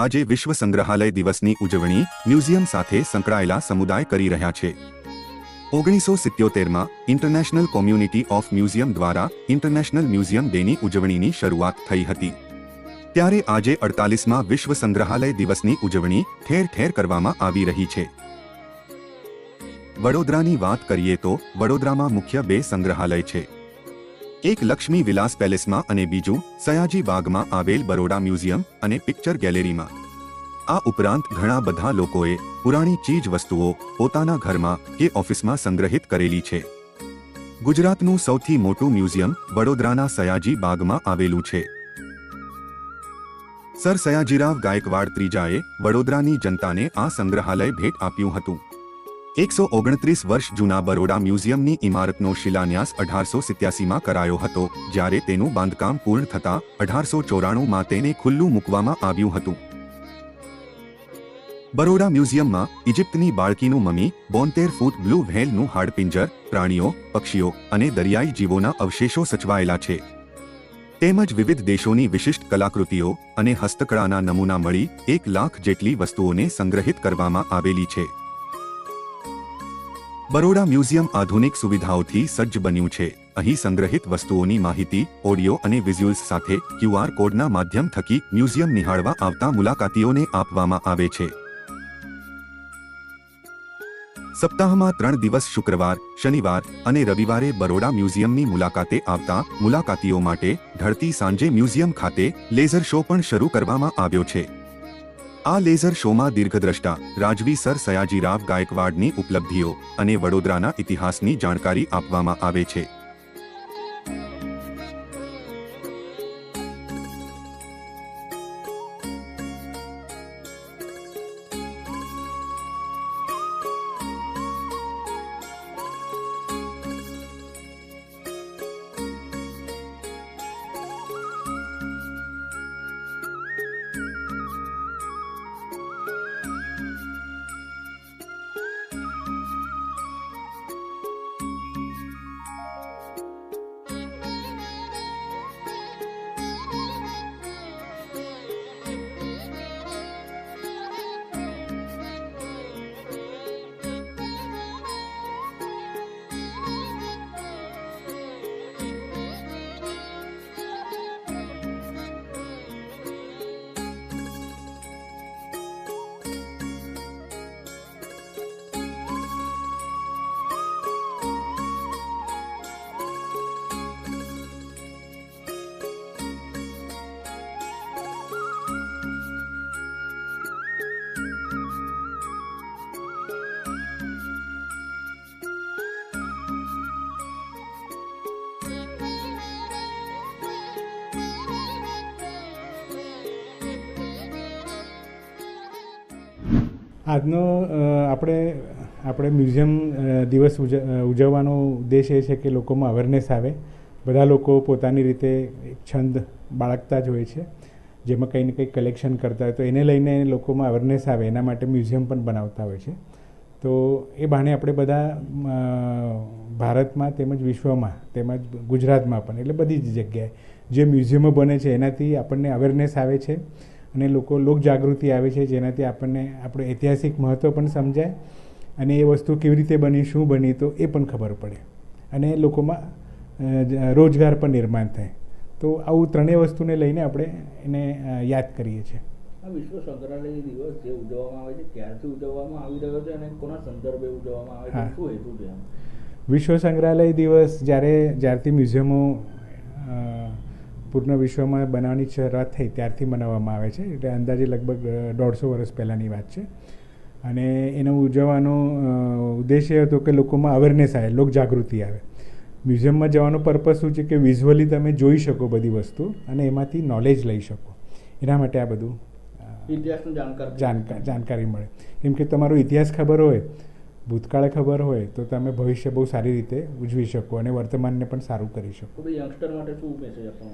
આજે વિશ્વ સંગ્રહાલય દિવસની ઉજવણી મ્યુઝિયમ સાથે સંકળાયેલા સમુદાય કરી રહ્યા છે. ઓગણીસો સિત્યોતેરમાં ઇન્ટરનેશનલ કોમ્યુનિટી ઓફ મ્યુઝિયમ દ્વારા ઇન્ટરનેશનલ મ્યુઝિયમ ડેની ઉજવણીની શરૂઆત થઈ હતી. ત્યારે આજે અડતાલીસમાં વિશ્વ સંગ્રહાલય દિવસની ઉજવણી ઠેર ઠેર કરવામાં આવી રહી છે. વડોદરાની વાત કરીએ તો વડોદરામાં મુખ્ય બે સંગ્રહાલય છે. એક લક્ષ્મી વિલાસ પેલેસમાં અને બીજું સયાજી બાગમાં આવેલ બરોડા મ્યુઝિયમ અને પિક્ચર ગેલેરીમાં. આ ઉપરાંત ઘણા બધા લોકોએ પુરાણી ચીજ વસ્તુઓ પોતાના ઘરમાં કે ઓફિસમાં સંગ્રહિત કરેલી છે. ગુજરાતનું સૌથી મોટું મ્યુઝિયમ વડોદરાના સયાજી બાગમાં આવેલું છે. સર સયાજીરાવ ગાયકવાડ ત્રીજાએ વડોદરાની જનતાને આ સંગ્રહાલય ભેટ આપ્યું હતું. એકસો ઓગણત્રીસ વર્ષ જૂના બરોડા મ્યુઝિયમની ઇમારતનો શિલાન્યાસ અઢારસો સિત્યાસીમાં કરાયો હતો, જ્યારે તેનું બાંધકામ પૂર્ણ થતાં અઢારસો ચોરાણુંમાં તેને ખુલ્લું મૂકવામાં આવ્યું હતું. બરોડા મ્યુઝિયમમાં ઇજિપ્તની બાળકીનું મમી બોતેર ફૂટ બ્લુ વ્હેલનું હાડપિંજર, પ્રાણીઓ, પક્ષીઓ અને દરિયાઈ જીવોના અવશેષો સચવાયેલા છે. તેમજ વિવિધ દેશોની વિશિષ્ટ કલાકૃતિઓ અને હસ્તકળાના નમૂના મળી એક લાખ જેટલી વસ્તુઓને સંગ્રહિત કરવામાં આવેલી છે. બરોડા મ્યુઝિયમ આધુનિક સુવિધાઓથી સજ્જ બન્યું છે. અહીં સંગ્રહિત વસ્તુઓની માહિતી, ઓડિયો અને વિઝ્યુઅલ્સ સાથે ક્યુઆર કોડના માધ્યમ થકી મ્યુઝિયમ નિહાળવા આવતા મુલાકાતીઓને આપવામાં આવે છે. સપ્તાહમાં ત્રણ દિવસ શુક્રવાર, શનિવાર અને રવિવારે બરોડા મ્યુઝિયમની મુલાકાતે આવતા મુલાકાતીઓ માટે ઢળતી સાંજે મ્યુઝિયમ ખાતે લેઝર શો પણ શરૂ કરવામાં આવ્યો છે. આ લેઝર શોમાં દીર્ઘદ્રષ્ટા, રાજવી સર સયાજીરાવ ગાયકવાડની ઉપલબ્ધિઓ અને વડોદરાના ઇતિહાસની જાણકારી આપવામાં આવે છે. આજનો આપણે આપણે મ્યુઝિયમ દિવસ ઉજ ઉજવવાનો ઉદ્દેશ એ છે કે લોકોમાં અવેરનેસ આવે. બધા લોકો પોતાની રીતે છંદ બાળકતા જ હોય છે. જેમાં કંઈ ને કંઈ કલેક્શન કરતા હોય તો એને લઈને લોકોમાં અવેરનેસ આવે, એના માટે મ્યુઝિયમ પણ બનાવતા હોય છે. તો એ બહાને આપણે બધા ભારતમાં તેમજ વિશ્વમાં, તેમજ ગુજરાતમાં પણ, એટલે બધી જ જગ્યાએ જે મ્યુઝિયમો બને છે એનાથી આપણને અવેરનેસ આવે છે. અને લોકો લોક જાગૃતિ આવે છે જેનાથી આપણને આપણું ઐતિહાસિક મહત્ત્વ પણ સમજાય અને એ વસ્તુ કેવી રીતે બની શું બની તો એ પણ ખબર પડે. અને લોકોમાં રોજગાર પણ નિર્માણ થાય. તો આવું ત્રણેય વસ્તુને લઈને આપણે એને યાદ કરીએ છીએ. વિશ્વ સંગ્રહાલય દિવસ જે ઉજવવામાં આવે છે ક્યારથી ઉજવવામાં આવી રહ્યો છે અને કોના સંદર્ભે ઉજવવામાં આવે છે શું હેતુ છે વિશ્વ સંગ્રહાલય દિવસ જ્યારે જ્યારથી મ્યુઝિયમો પૂર્ણ વિશ્વમાં બનાવવાની શરૂઆત થઈ ત્યારથી મનાવવામાં આવે છે. એટલે અંદાજે લગભગ દોઢસો વર્ષ પહેલાંની વાત છે. અને એનો ઉજવવાનો ઉદ્દેશ્ય હતો કે લોકોમાં અવેરનેસ આવે લોક જાગૃતિ આવે. મ્યુઝિયમમાં જવાનો પર્પઝ શું છે કે વિઝ્યુઅલી તમે જોઈ શકો બધી વસ્તુ અને એમાંથી નોલેજ લઈ શકો. એના માટે આ બધું જાણકાર મળે. કેમ કે તમારો ઇતિહાસ ખબર હોય ભૂતકાળ ખબર હોય તો તમે ભવિષ્ય બહુ સારી રીતે ઉજવી શકો અને વર્તમાનને પણ સારું કરી શકો. યંગસ્ટર માટે શું મેસેજ આપવા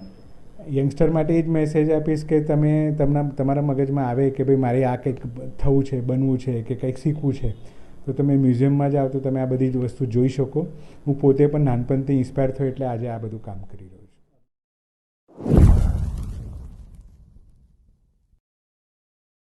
યંગસ્ટર માટે જ મેસેજ આપીશ કે તમે તમને, તમારા મગજમાં આવે કે ભાઈ મારે આ કંઈક થવું છે, બનવું છે, કે કંઈક શીખવું છે, તો તમે મ્યુઝિયમમાં જાઓ તો તમે આ બધી જ વસ્તુ જોઈ શકો. હું પોતે પણ નાનપણથી ઇન્સ્પાયર થયો એટલે આજે આ બધું કામ કરી રહ્યો